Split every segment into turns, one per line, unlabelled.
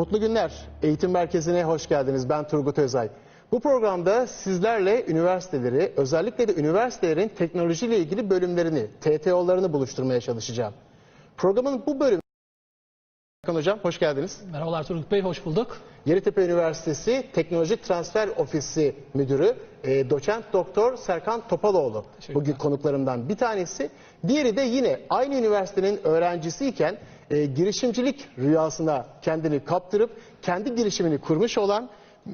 Mutlu günler. Eğitim Merkezi'ne hoş geldiniz. Ben Turgut Özay. Bu programda sizlerle üniversiteleri, özellikle de üniversitelerin teknolojiyle ilgili bölümlerini, TTO'larını buluşturmaya çalışacağım. Programın bu bölümü... Hakan Hocam hoş geldiniz.
Merhabalar Turgut Bey, hoş bulduk.
Yeditepe Üniversitesi Teknoloji Transfer Ofisi Müdürü e, Doçent Doktor Serkan Topaloğlu bugün konuklarımdan bir tanesi. Diğeri de yine aynı üniversitenin öğrencisiyken e, girişimcilik rüyasına kendini kaptırıp kendi girişimini kurmuş olan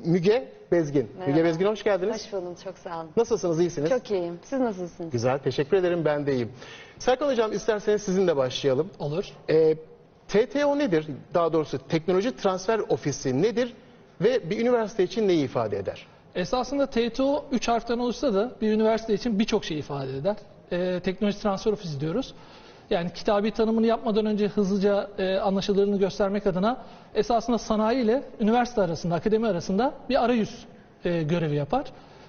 Müge Bezgin. Müge
Merhaba.
Bezgin hoş geldiniz.
Hoş buldum, çok sağ olun.
Nasılsınız, iyisiniz?
Çok iyiyim. Siz nasılsınız?
Güzel, teşekkür ederim. Ben de iyiyim. Serkan Hocam isterseniz sizinle başlayalım.
Olur.
E, TTO nedir? Daha doğrusu Teknoloji Transfer Ofisi nedir? Ve bir üniversite için neyi ifade eder?
Esasında TTO 3 harften oluşsa da bir üniversite için birçok şey ifade eder. Ee, teknoloji transfer ofisi diyoruz. Yani kitabi tanımını yapmadan önce hızlıca e, anlaşılırını göstermek adına esasında sanayi ile üniversite arasında, akademi arasında bir arayüz e, görevi yapar.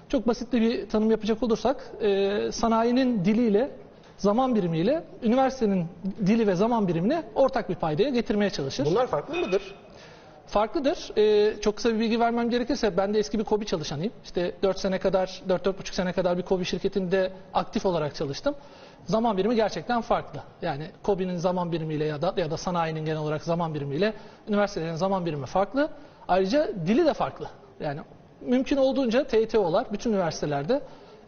Çok basit bir tanım yapacak olursak, e, sanayinin diliyle, zaman birimiyle üniversitenin dili ve zaman birimini ortak bir paydaya getirmeye çalışır.
Bunlar farklı mıdır?
Farklıdır. Ee, çok kısa bir bilgi vermem gerekirse ben de eski bir KOBİ çalışanıyım. İşte 4 sene kadar, 4-4,5 sene kadar bir KOBİ şirketinde aktif olarak çalıştım. Zaman birimi gerçekten farklı. Yani KOBİ'nin zaman birimiyle ya da ya da sanayinin genel olarak zaman birimiyle üniversitelerin zaman birimi farklı. Ayrıca dili de farklı. Yani mümkün olduğunca TTO'lar bütün üniversitelerde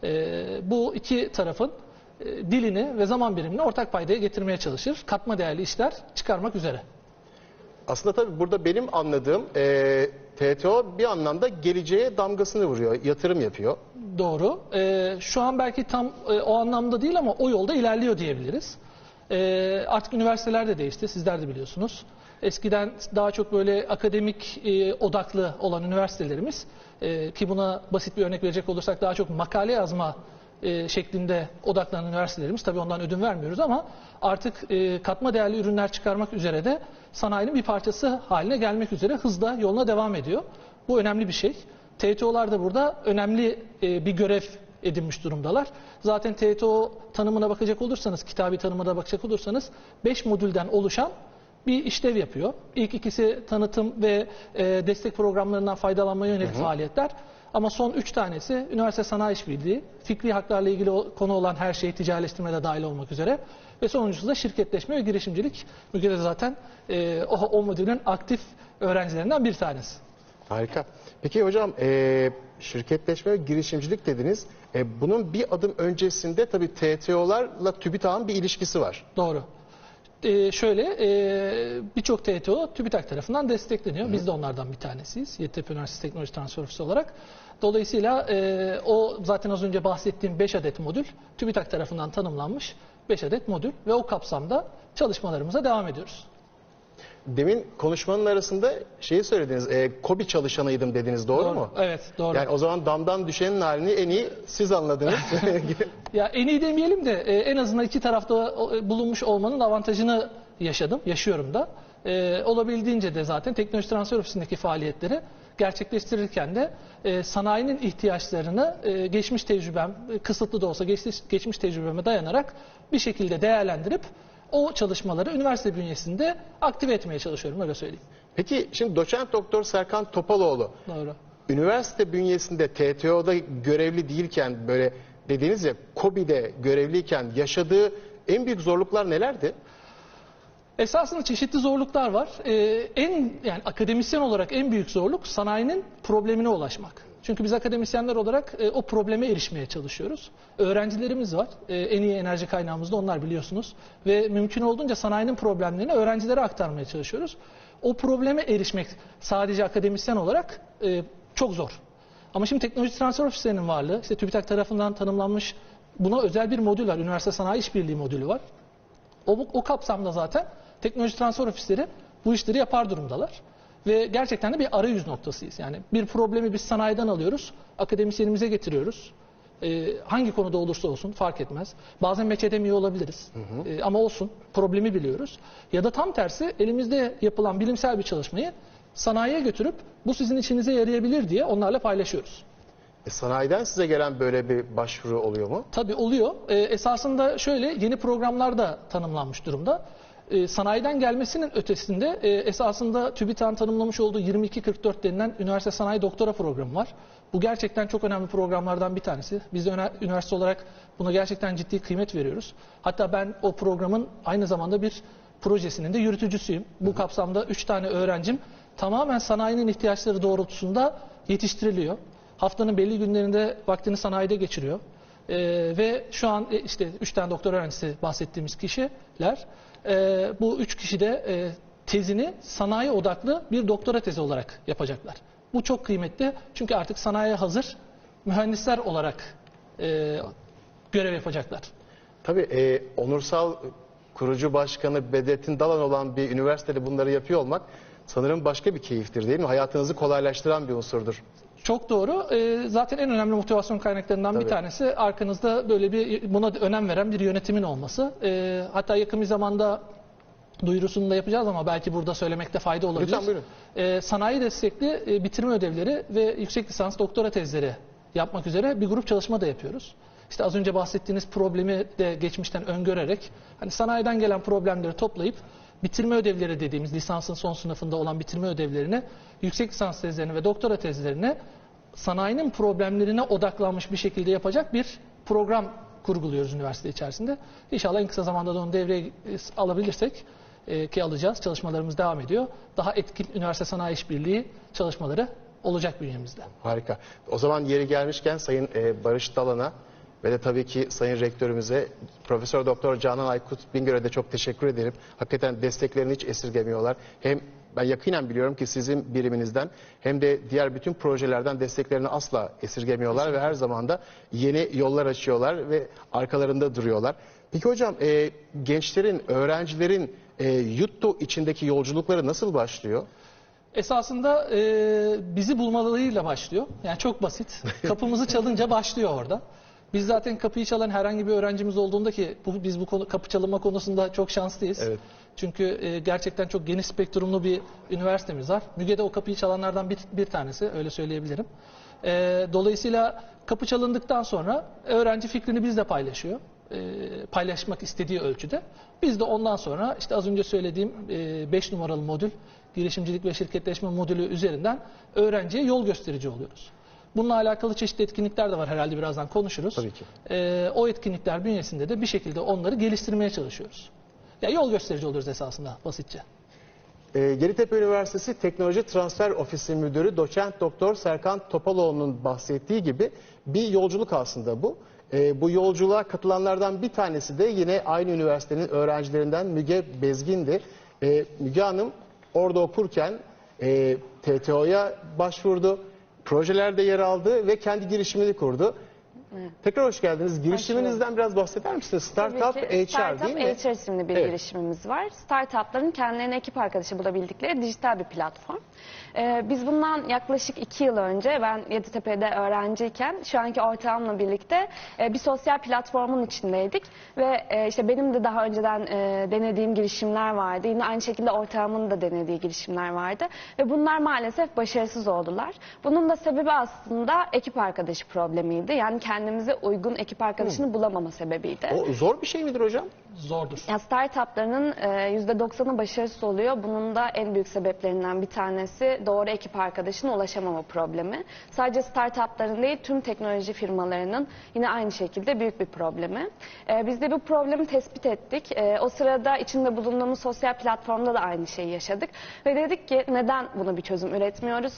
e, bu iki tarafın e, dilini ve zaman birimini ortak paydaya getirmeye çalışır. Katma değerli işler çıkarmak üzere.
Aslında tabii burada benim anladığım e, TTO bir anlamda geleceğe damgasını vuruyor, yatırım yapıyor.
Doğru. Ee, şu an belki tam e, o anlamda değil ama o yolda ilerliyor diyebiliriz. Ee, artık üniversiteler de değişti, sizler de biliyorsunuz. Eskiden daha çok böyle akademik e, odaklı olan üniversitelerimiz e, ki buna basit bir örnek verecek olursak daha çok makale yazma e, şeklinde odaklanan üniversitelerimiz tabii ondan ödün vermiyoruz ama artık e, katma değerli ürünler çıkarmak üzere de sanayinin bir parçası haline gelmek üzere hızla yoluna devam ediyor. Bu önemli bir şey. TTO'lar da burada önemli e, bir görev edinmiş durumdalar. Zaten TTO tanımına bakacak olursanız, kitabi tanımına bakacak olursanız 5 modülden oluşan bir işlev yapıyor. İlk ikisi tanıtım ve e, destek programlarından faydalanmaya yönelik faaliyetler. Ama son üç tanesi üniversite sanayi işbirliği, fikri haklarla ilgili konu olan her şey ticaretleştirme de dahil olmak üzere ve sonuncusu da şirketleşme ve girişimcilik. Müge de zaten e, o, o modülün aktif öğrencilerinden bir tanesi.
Harika. Peki hocam e, şirketleşme ve girişimcilik dediniz. E, bunun bir adım öncesinde tabii TTO'larla TÜBİTAK'ın bir ilişkisi var.
Doğru. Ee, şöyle e, birçok TTO TÜBİTAK tarafından destekleniyor. Biz de onlardan bir tanesiyiz. Yeditepe Üniversitesi Teknoloji Transfer Ofisi olarak. Dolayısıyla e, o zaten az önce bahsettiğim 5 adet modül TÜBİTAK tarafından tanımlanmış 5 adet modül ve o kapsamda çalışmalarımıza devam ediyoruz.
Demin konuşmanın arasında şeyi söylediniz. E, KOBİ çalışanıydım dediniz doğru, mu?
Evet, doğru.
Yani o zaman damdan düşenin halini en iyi siz anladınız.
Ya en iyi demeyelim de e, en azından iki tarafta e, bulunmuş olmanın avantajını yaşadım, yaşıyorum da. E, olabildiğince de zaten teknoloji transfer ofisindeki faaliyetleri gerçekleştirirken de e, sanayinin ihtiyaçlarını e, geçmiş tecrübem, e, kısıtlı da olsa geçmiş, geçmiş tecrübeme dayanarak bir şekilde değerlendirip o çalışmaları üniversite bünyesinde aktive etmeye çalışıyorum öyle söyleyeyim.
Peki şimdi doçent doktor Serkan Topaloğlu
Doğru.
üniversite bünyesinde TTO'da görevli değilken böyle dediğiniz ya KOBİ'de görevliyken yaşadığı en büyük zorluklar nelerdi?
Esasında çeşitli zorluklar var. Ee, en yani akademisyen olarak en büyük zorluk sanayinin problemine ulaşmak. Çünkü biz akademisyenler olarak e, o probleme erişmeye çalışıyoruz. Öğrencilerimiz var. E, en iyi enerji kaynağımız da onlar biliyorsunuz. Ve mümkün olduğunca sanayinin problemlerini öğrencilere aktarmaya çalışıyoruz. O probleme erişmek sadece akademisyen olarak e, çok zor. Ama şimdi teknoloji transfer ofislerinin varlığı, işte TÜBİTAK tarafından tanımlanmış buna özel bir modül var. Üniversite Sanayi İşbirliği modülü var. O, o kapsamda zaten teknoloji transfer ofisleri bu işleri yapar durumdalar. Ve gerçekten de bir arayüz noktasıyız. Yani bir problemi biz sanayiden alıyoruz, akademisyenimize getiriyoruz. Ee, hangi konuda olursa olsun fark etmez. Bazen meç edemiyor olabiliriz. Ee, ama olsun problemi biliyoruz. Ya da tam tersi elimizde yapılan bilimsel bir çalışmayı sanayiye götürüp bu sizin işinize yarayabilir diye onlarla paylaşıyoruz.
E, sanayiden size gelen böyle bir başvuru oluyor mu?
Tabii oluyor. Ee, esasında şöyle yeni programlar da tanımlanmış durumda. E, sanayiden gelmesinin ötesinde e, esasında TÜBİTAK'ın tanımlamış olduğu 2244 denilen üniversite sanayi doktora programı var. Bu gerçekten çok önemli programlardan bir tanesi. Biz de üniversite olarak buna gerçekten ciddi kıymet veriyoruz. Hatta ben o programın aynı zamanda bir projesinin de yürütücüsüyüm. Bu kapsamda 3 tane öğrencim tamamen sanayinin ihtiyaçları doğrultusunda yetiştiriliyor. Haftanın belli günlerinde vaktini sanayide geçiriyor. Ee, ve şu an e, işte 3 tane doktor öğrencisi bahsettiğimiz kişiler e, bu 3 kişi de e, tezini sanayi odaklı bir doktora tezi olarak yapacaklar. Bu çok kıymetli çünkü artık sanayiye hazır mühendisler olarak e, görev yapacaklar.
Tabii e, onursal kurucu başkanı Bedrettin Dalan olan bir üniversitede bunları yapıyor olmak sanırım başka bir keyiftir değil mi? Hayatınızı kolaylaştıran bir unsurdur.
Çok doğru. Ee, zaten en önemli motivasyon kaynaklarından
Tabii.
bir tanesi arkanızda böyle bir buna önem veren bir yönetimin olması. Ee, hatta yakın bir zamanda duyurusunu da yapacağız ama belki burada söylemekte fayda olabilir.
Lütfen buyurun.
Ee, sanayi destekli e, bitirme ödevleri ve yüksek lisans doktora tezleri yapmak üzere bir grup çalışma da yapıyoruz. İşte az önce bahsettiğiniz problemi de geçmişten öngörerek hani sanayiden gelen problemleri toplayıp bitirme ödevleri dediğimiz lisansın son sınıfında olan bitirme ödevlerini yüksek lisans tezlerini ve doktora tezlerini sanayinin problemlerine odaklanmış bir şekilde yapacak bir program kurguluyoruz üniversite içerisinde. İnşallah en kısa zamanda da onu devreye e, alabilirsek e, ki alacağız. Çalışmalarımız devam ediyor. Daha etkin üniversite sanayi işbirliği çalışmaları olacak bünyemizde.
Harika. O zaman yeri gelmişken Sayın e, Barış Dalan'a ve de tabii ki Sayın Rektörümüze Profesör Doktor Canan Aykut Bingöl'e de çok teşekkür ederim. Hakikaten desteklerini hiç esirgemiyorlar. Hem ben yakinen biliyorum ki sizin biriminizden hem de diğer bütün projelerden desteklerini asla esirgemiyorlar ve her zaman da yeni yollar açıyorlar ve arkalarında duruyorlar. Peki hocam e, gençlerin, öğrencilerin e, yuttu içindeki yolculukları nasıl başlıyor?
Esasında e, bizi bulmalarıyla başlıyor. Yani çok basit. Kapımızı çalınca başlıyor orada. Biz zaten kapıyı çalan herhangi bir öğrencimiz olduğunda ki bu, biz bu konu, kapı çalınma konusunda çok şanslıyız.
Evet.
Çünkü e, gerçekten çok geniş spektrumlu bir üniversitemiz var. Müge de o kapıyı çalanlardan bir, bir tanesi öyle söyleyebilirim. E, dolayısıyla kapı çalındıktan sonra öğrenci fikrini bizle paylaşıyor. E, paylaşmak istediği ölçüde. Biz de ondan sonra işte az önce söylediğim 5 numaralı modül girişimcilik ve şirketleşme modülü üzerinden öğrenciye yol gösterici oluyoruz. Bununla alakalı çeşitli etkinlikler de var herhalde birazdan konuşuruz.
Tabii ki.
Ee, o etkinlikler bünyesinde de bir şekilde onları geliştirmeye çalışıyoruz. Ya yol gösterici oluyoruz esasında basitçe.
E, Yeditepe Üniversitesi Teknoloji Transfer Ofisi Müdürü Doçent Doktor Serkan Topaloğlu'nun bahsettiği gibi bir yolculuk aslında bu. E, bu yolculuğa katılanlardan bir tanesi de yine aynı üniversitenin öğrencilerinden Müge Bezgin'di. E, Müge Hanım orada okurken e, TTO'ya başvurdu, projelerde yer aldı ve kendi girişimini kurdu. Tekrar hoş geldiniz. Girişiminizden biraz bahseder misiniz? Startup
Tabii ki
HR değil mi?
Startup HR isimli bir
Evet.
girişimimiz var. Startupların kendilerine ekip arkadaşı bulabildikleri dijital bir platform. Ee, biz bundan yaklaşık iki yıl önce ben Yeditepe'de öğrenciyken şu anki ortağımla birlikte e, bir sosyal platformun içindeydik. Ve e, işte benim de daha önceden e, denediğim girişimler vardı. Yine aynı şekilde ortağımın da denediği girişimler vardı. Ve bunlar maalesef başarısız oldular. Bunun da sebebi aslında ekip arkadaşı problemiydi. Yani kendimize uygun ekip arkadaşını bulamama sebebiydi.
O zor bir şey midir hocam?
Zordur.
Ya startupların e, %90'ı başarısız oluyor. Bunun da en büyük sebeplerinden bir tanesi doğru ekip arkadaşına ulaşamama problemi. Sadece startupların değil tüm teknoloji firmalarının yine aynı şekilde büyük bir problemi. E, biz de bu problemi tespit ettik. E, o sırada içinde bulunduğumuz sosyal platformda da aynı şeyi yaşadık. Ve dedik ki neden bunu bir çözüm üretmiyoruz?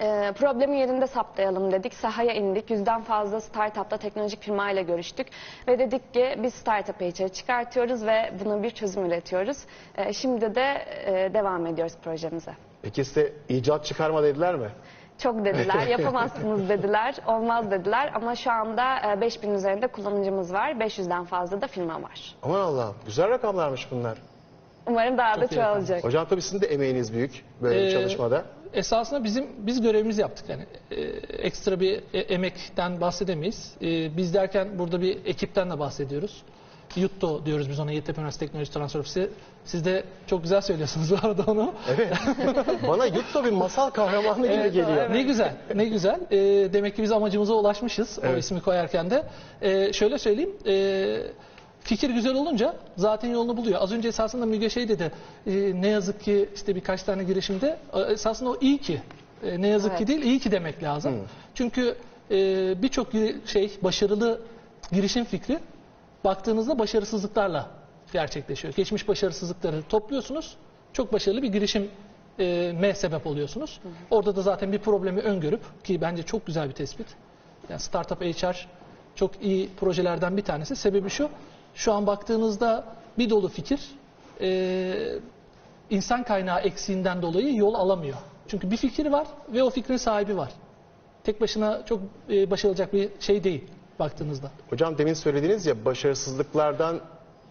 E, problemi yerinde saptayalım dedik. Sahaya indik. Yüzden fazla startupla teknolojik firmayla görüştük. Ve dedik ki biz startup HR çıkartıyoruz ve buna bir çözüm üretiyoruz. E, şimdi de e, devam ediyoruz projemize.
Peki size icat çıkarma dediler mi?
Çok dediler, yapamazsınız dediler, olmaz dediler ama şu anda e, 5000 üzerinde kullanıcımız var, 500'den fazla da firma var.
Aman Allah'ım güzel rakamlarmış bunlar.
Umarım daha da
iyi
çoğalacak.
Hocam tabii sizin de emeğiniz büyük böyle bir
Ee,
çalışmada.
Esasında bizim biz görevimizi yaptık yani e, ekstra bir e, emekten bahsedemeyiz. E, biz derken burada bir ekipten de bahsediyoruz. Yutto diyoruz biz ona Yeditepe Üniversitesi Teknoloji Transfer Ofisi. Siz de çok güzel söylüyorsunuz bu arada onu.
Bana Yutto bir masal kahramanı gibi
Evet,
geliyor.
Ne güzel, ne güzel. Ee, demek ki biz amacımıza ulaşmışız o
Evet.
ismi koyarken de. Ee, şöyle söyleyeyim, ee, Fikir güzel olunca zaten yolunu buluyor. Az önce esasında Müge şey dedi. e, ne yazık ki işte birkaç tane girişimde e, esasında o iyi ki. E, ne yazık ki
Evet.
değil iyi ki demek lazım. Çünkü e, birçok şey başarılı girişim fikri baktığınızda başarısızlıklarla gerçekleşiyor. Geçmiş başarısızlıkları topluyorsunuz. Çok başarılı bir girişim e, me sebep oluyorsunuz. Orada da zaten bir problemi öngörüp ki bence çok güzel bir tespit. Yani Startup HR çok iyi projelerden bir tanesi. Sebebi şu, şu an baktığınızda bir dolu fikir e, insan kaynağı eksiğinden dolayı yol alamıyor. Çünkü bir fikir var ve o fikrin sahibi var. Tek başına çok e, başarılacak bir şey değil baktığınızda.
Hocam demin söylediğiniz ya başarısızlıklardan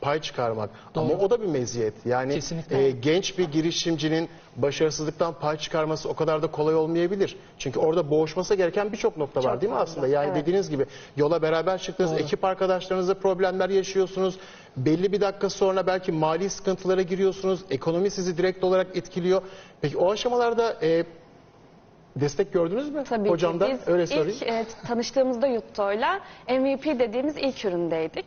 pay çıkarmak. Ama
Doğru.
o da bir meziyet. Yani
Kesinlikle.
e, genç bir girişimcinin başarısızlıktan pay çıkarması o kadar da kolay olmayabilir. Çünkü orada boğuşması gereken birçok nokta var
Çok
değil mi aslında? Yani
evet.
dediğiniz gibi yola beraber çıktınız,
Doğru.
ekip arkadaşlarınızla problemler yaşıyorsunuz. Belli bir dakika sonra belki mali sıkıntılara giriyorsunuz. Ekonomi sizi direkt olarak etkiliyor. Peki o aşamalarda e, destek gördünüz mü
Tabii
hocamdan?
ki. Biz
Öyle sorayım.
ilk e, tanıştığımızda Yutto'yla MVP dediğimiz ilk üründeydik.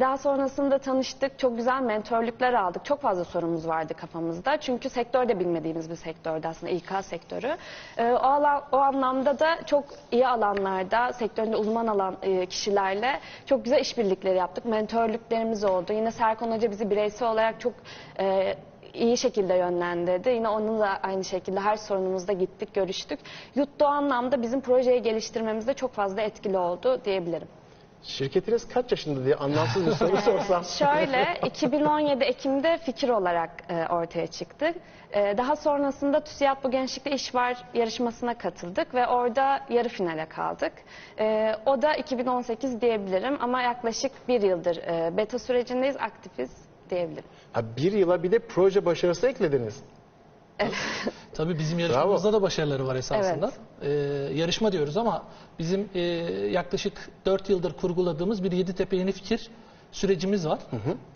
Daha sonrasında tanıştık. Çok güzel mentörlükler aldık. Çok fazla sorumuz vardı kafamızda. Çünkü sektörde bilmediğimiz bir sektördü aslında İK sektörü. E, o, alan, o anlamda da çok iyi alanlarda, sektöründe uzman alan e, kişilerle çok güzel işbirlikleri yaptık. Mentörlüklerimiz oldu. Yine Serkan Hoca bizi bireysel olarak çok e, iyi şekilde yönlendirdi. Yine onunla aynı şekilde her sorunumuzda gittik, görüştük. Yuttu o anlamda bizim projeyi geliştirmemizde çok fazla etkili oldu diyebilirim.
Şirketiniz kaç yaşında diye anlamsız bir soru sorsam.
Şöyle 2017 Ekim'de fikir olarak e, ortaya çıktı. E, daha sonrasında TÜSİAD Bu Gençlikte İş Var yarışmasına katıldık ve orada yarı finale kaldık. E, o da 2018 diyebilirim ama yaklaşık bir yıldır e, beta sürecindeyiz, aktifiz diyebilirim.
Ha, bir yıla bir de proje başarısı eklediniz.
Tabii bizim yarışmamızda da başarıları var esasında. Ee, yarışma diyoruz ama bizim e, yaklaşık 4 yıldır kurguladığımız bir Yeditepe Yeni Fikir sürecimiz var.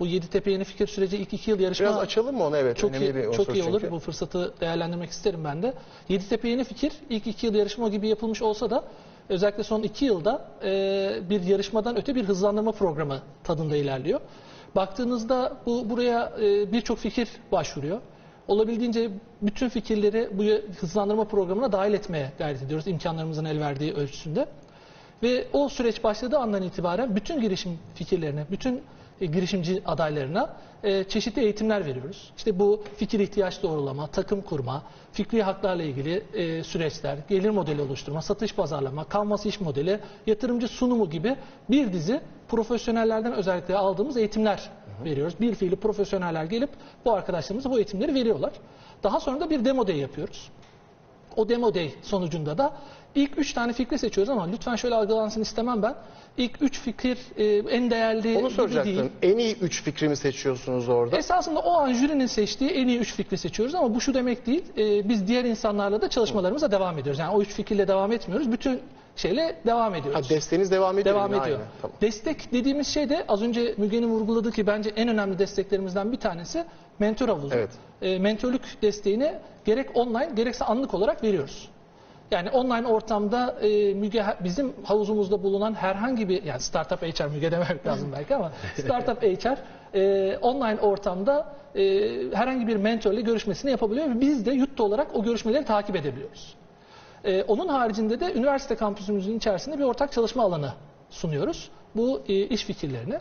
Bu Yeditepe Yeni Fikir süreci ilk 2 yıl yarışma
Biraz açalım mı onu? Evet.
çok
bir
iyi,
unsur
çok iyi olur.
çünkü.
Bu fırsatı değerlendirmek isterim ben de. Yeditepe Yeni Fikir ilk 2 yıl yarışma gibi yapılmış olsa da özellikle son 2 yılda e, bir yarışmadan öte bir hızlandırma programı tadında ilerliyor. Baktığınızda bu buraya e, birçok fikir başvuruyor. Olabildiğince bütün fikirleri bu hızlandırma programına dahil etmeye gayret ediyoruz imkanlarımızın el verdiği ölçüsünde. Ve o süreç başladığı andan itibaren bütün girişim fikirlerine, bütün e, girişimci adaylarına e, çeşitli eğitimler veriyoruz. İşte bu fikir ihtiyaç doğrulama, takım kurma, fikri haklarla ilgili e, süreçler, gelir modeli oluşturma, satış pazarlama, kanvas iş modeli, yatırımcı sunumu gibi bir dizi profesyonellerden özellikle aldığımız eğitimler veriyoruz. Bir fiili profesyoneller gelip bu arkadaşlarımıza bu eğitimleri veriyorlar. Daha sonra da bir demo day yapıyoruz. O demo day sonucunda da ilk üç tane fikri seçiyoruz ama lütfen şöyle algılansın istemem ben. İlk üç fikir e, en değerli
Onu
gibi
soracaktım.
değil.
En iyi üç fikrimi seçiyorsunuz orada.
Esasında o an jürinin seçtiği en iyi üç fikri seçiyoruz ama bu şu demek değil. e, biz diğer insanlarla da çalışmalarımıza devam ediyoruz. Yani o üç fikirle devam etmiyoruz. Bütün şeyle devam ediyoruz.
Ha, desteğiniz devam ediyor.
Devam
yine,
ediyor.
aynı. Tamam.
Destek dediğimiz şey de az önce Müge'nin vurguladığı ki bence en önemli desteklerimizden bir tanesi mentor havuzu.
Evet.
E, mentörlük desteğini gerek online gerekse anlık olarak veriyoruz. Yani online ortamda e, Müge bizim havuzumuzda bulunan herhangi bir yani startup HR Müge demek lazım belki ama startup HR e, online ortamda e, herhangi bir mentörle görüşmesini yapabiliyor ve biz de Yuttu olarak o görüşmeleri takip edebiliyoruz. Ee, onun haricinde de üniversite kampüsümüzün içerisinde bir ortak çalışma alanı sunuyoruz. Bu e, iş fikirlerini.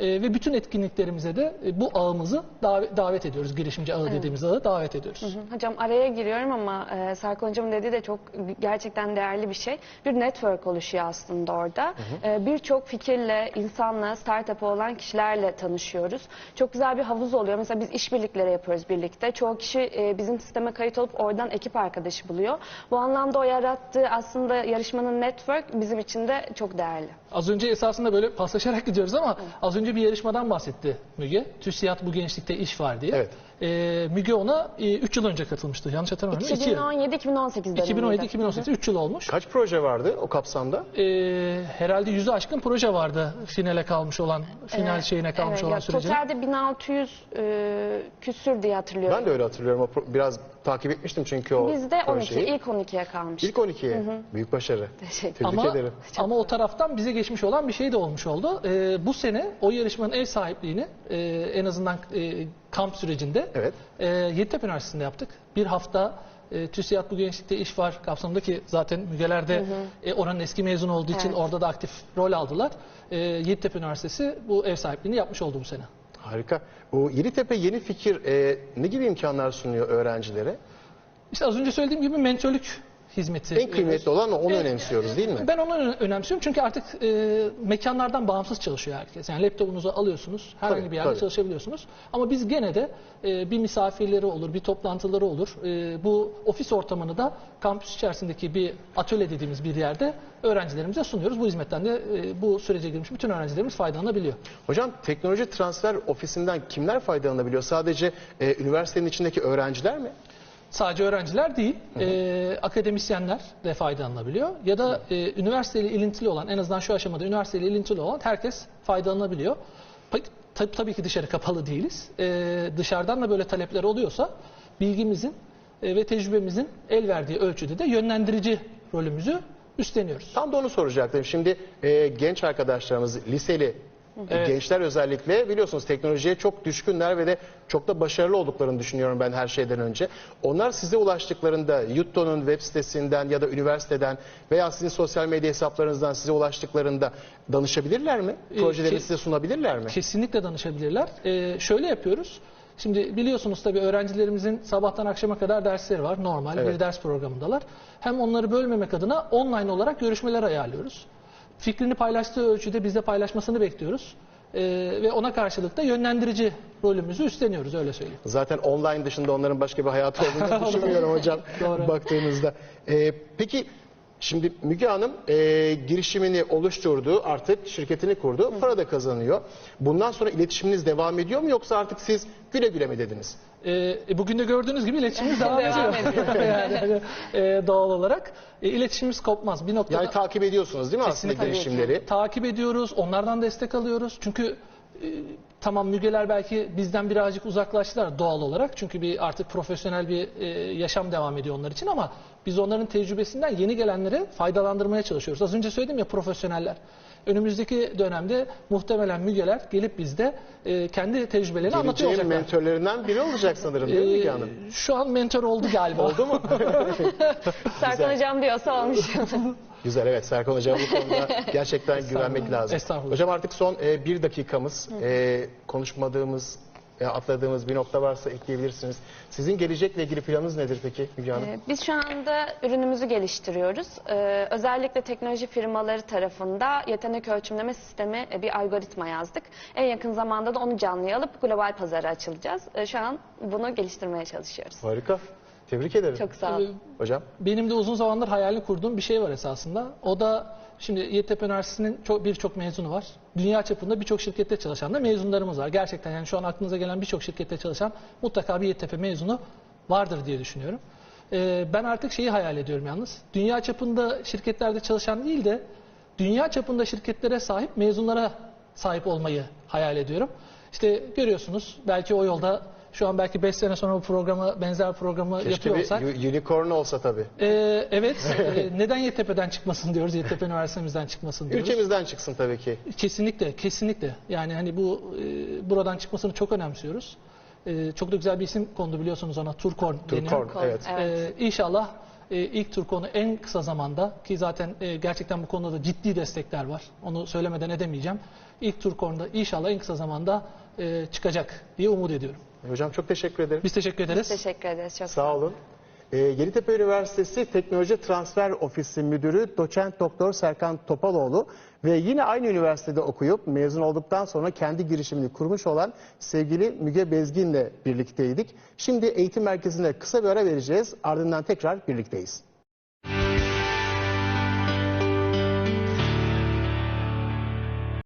E, ve bütün etkinliklerimize de e, bu ağımızı davet, davet ediyoruz. Girişimci ağı dediğimiz ağı davet ediyoruz.
Hocam araya giriyorum ama e, Serkan Hocam'ın dediği de çok gerçekten değerli bir şey. Bir network oluşuyor aslında orada. E, Birçok fikirle, insanla, startup'ı olan kişilerle tanışıyoruz. Çok güzel bir havuz oluyor. Mesela biz işbirlikleri yapıyoruz birlikte. Çoğu kişi e, bizim sisteme kayıt olup oradan ekip arkadaşı buluyor. Bu anlamda o yarattığı aslında yarışmanın network bizim için de çok değerli.
Az önce esasında böyle paslaşarak gidiyoruz ama az önce bir yarışmadan bahsetti Müge. TÜSİAD Bu Gençlikte İş Var diye.
Evet.
E, Müge ona 3 yıl önce katılmıştı. Yanlış hatırlamıyorum. 2 yıl.
2017-2018 döneminde.
2017-2018 3 yıl olmuş.
Kaç proje vardı o kapsamda?
Ee, herhalde yüzü aşkın proje vardı finale kalmış olan, final
Evet,
şeyine kalmış
evet,
olan
ya
sürecin.
Totalde 1600 e, küsür diye hatırlıyorum.
Ben de öyle hatırlıyorum. O pro- biraz Takip etmiştim çünkü o
Bizde 12,
projeyi.
ilk 12'ye kalmış.
İlk 12'ye. Büyük başarı.
Teşekkür
Tebrik
ama,
ederim.
ama o taraftan bize geçmiş olan bir şey de olmuş oldu. Ee, bu sene o yarışmanın ev sahipliğini e, en azından e, kamp sürecinde
Evet.
e, Yeditepe Üniversitesi'nde yaptık. Bir hafta e, TÜSİAD Bu Gençlikte İş Var kapsamında ki zaten Mügeler de e, oranın eski mezunu olduğu için
Evet.
orada da aktif rol aldılar. E, Yeditepe Üniversitesi bu ev sahipliğini yapmış oldu bu sene.
Harika. Bu Yeditepe yeni fikir e, ne gibi imkanlar sunuyor öğrencilere?
İşte az önce söylediğim gibi mentörlük hizmeti.
En kıymetli olan o, onu
Evet.
önemsiyoruz değil mi?
Ben onu önemsiyorum çünkü artık e, mekanlardan bağımsız çalışıyor herkes. Yani laptopunuzu alıyorsunuz, herhangi
Tabii,
bir yerde
tabii.
çalışabiliyorsunuz. Ama biz gene de e, bir misafirleri olur, bir toplantıları olur. E, bu ofis ortamını da kampüs içerisindeki bir atölye dediğimiz bir yerde öğrencilerimize sunuyoruz. Bu hizmetten de e, bu sürece girmiş bütün öğrencilerimiz faydalanabiliyor.
Hocam teknoloji transfer ofisinden kimler faydalanabiliyor? Sadece e, üniversitenin içindeki öğrenciler mi?
Sadece öğrenciler değil, e, akademisyenler de faydalanabiliyor. Ya da e, üniversiteyle ilintili olan, en azından şu aşamada üniversiteyle ilintili olan herkes faydalanabiliyor. Pa- tab- tabii ki dışarı kapalı değiliz. E, dışarıdan da böyle talepler oluyorsa bilgimizin e, ve tecrübemizin el verdiği ölçüde de yönlendirici rolümüzü üstleniyoruz.
Tam da onu soracaktım. Şimdi e, genç arkadaşlarımız, liseli
Evet.
gençler özellikle biliyorsunuz teknolojiye çok düşkünler ve de çok da başarılı olduklarını düşünüyorum ben her şeyden önce. Onlar size ulaştıklarında Yutto'nun web sitesinden ya da üniversiteden veya sizin sosyal medya hesaplarınızdan size ulaştıklarında danışabilirler mi? Projeleri
ki-
size sunabilirler mi?
Kesinlikle danışabilirler. Ee, şöyle yapıyoruz. Şimdi biliyorsunuz tabii öğrencilerimizin sabahtan akşama kadar dersleri var. Normal
Evet.
bir ders programındalar. Hem onları bölmemek adına online olarak görüşmeler ayarlıyoruz. Fikrini paylaştığı ölçüde biz de paylaşmasını bekliyoruz. Ee, ve ona karşılık da yönlendirici rolümüzü üstleniyoruz öyle söyleyeyim.
Zaten online dışında onların başka bir hayatı olduğunu düşünmüyorum hocam
Doğru.
baktığınızda. Ee, peki şimdi Müge Hanım e, girişimini oluşturdu artık şirketini kurdu para da kazanıyor. Bundan sonra iletişiminiz devam ediyor mu yoksa artık siz güle güle mi dediniz?
Ee, e, bugün de gördüğünüz gibi iletişimimiz devam
Devam
ediyor. yani hani, e, doğal olarak e, iletişimimiz kopmaz. Bir noktada
Yani takip ediyorsunuz değil mi aslında girişimleri?
takip ediyoruz, onlardan destek alıyoruz. Çünkü e, tamam mügeler belki bizden birazcık uzaklaştılar doğal olarak. Çünkü bir artık profesyonel bir e, yaşam devam ediyor onlar için ama biz onların tecrübesinden yeni gelenlere faydalandırmaya çalışıyoruz. Az önce söyledim ya profesyoneller. Önümüzdeki dönemde muhtemelen mügeler gelip bizde e, kendi tecrübelerini anlatıyor
Geleceğin
olacaklar.
mentörlerinden biri olacak sanırım değil mi Müge Hanım?
E, şu an mentor oldu galiba.
Oldu mu?
Serkan Hocam diyorsa olmuş.
Güzel evet Serkan Hocam bu konuda gerçekten güvenmek lazım.
Estağfurullah.
Hocam artık son e, bir dakikamız. E, konuşmadığımız, e, atladığımız bir nokta varsa ekleyebilirsiniz. Sizin gelecekle ilgili planınız nedir peki Müge Hanım?
Ee, Biz şu anda ürünümüzü geliştiriyoruz. Ee, özellikle teknoloji firmaları tarafında yetenek ölçümleme sistemi e, bir algoritma yazdık. En yakın zamanda da onu canlıya alıp global pazara açılacağız. Ee, şu an bunu geliştirmeye çalışıyoruz.
Harika. Tebrik ederim.
Çok sağ olun.
Hocam
Benim de uzun zamandır hayalini kurduğum bir şey var esasında. O da şimdi Yeditepe Üniversitesi'nin çok birçok mezunu var. Dünya çapında birçok şirkette çalışan da mezunlarımız var. Gerçekten yani şu an aklınıza gelen birçok şirkette çalışan mutlaka bir Yeditepe mezunu vardır diye düşünüyorum. Ee, ben artık şeyi hayal ediyorum yalnız. Dünya çapında şirketlerde çalışan değil de dünya çapında şirketlere sahip mezunlara sahip olmayı hayal ediyorum. İşte görüyorsunuz belki o yolda şu an belki 5 sene sonra bu programı benzer programı
keşke
yapıyor olsak.
yu- unicorn olsa tabii.
Ee, evet. Ee, neden Yeditepe'den çıkmasın diyoruz, Yeditepe Üniversitemizden çıkmasın diyoruz.
Ülkemizden çıksın tabii ki.
Kesinlikle, kesinlikle. Yani hani bu e, buradan çıkmasını çok önemsiyoruz. E, çok da güzel bir isim kondu biliyorsunuz ona, Turkorn deniyor.
Turkorn evet.
Evet.
Ee, inşallah e, ilk Turkon'u en kısa zamanda ki zaten e, gerçekten bu konuda da ciddi destekler var. Onu söylemeden edemeyeceğim. İlk Turkon'da inşallah en kısa zamanda e, çıkacak diye umut ediyorum.
Hocam çok teşekkür ederim.
Biz teşekkür ederiz.
Teşekkür ederiz. Çok
Sağ olun. Ee, Yeditepe Üniversitesi Teknoloji Transfer Ofisi Müdürü Doçent Doktor Serkan Topaloğlu ve yine aynı üniversitede okuyup mezun olduktan sonra kendi girişimini kurmuş olan sevgili Müge Bezgin'le birlikteydik. Şimdi eğitim merkezine kısa bir ara vereceğiz. Ardından tekrar birlikteyiz.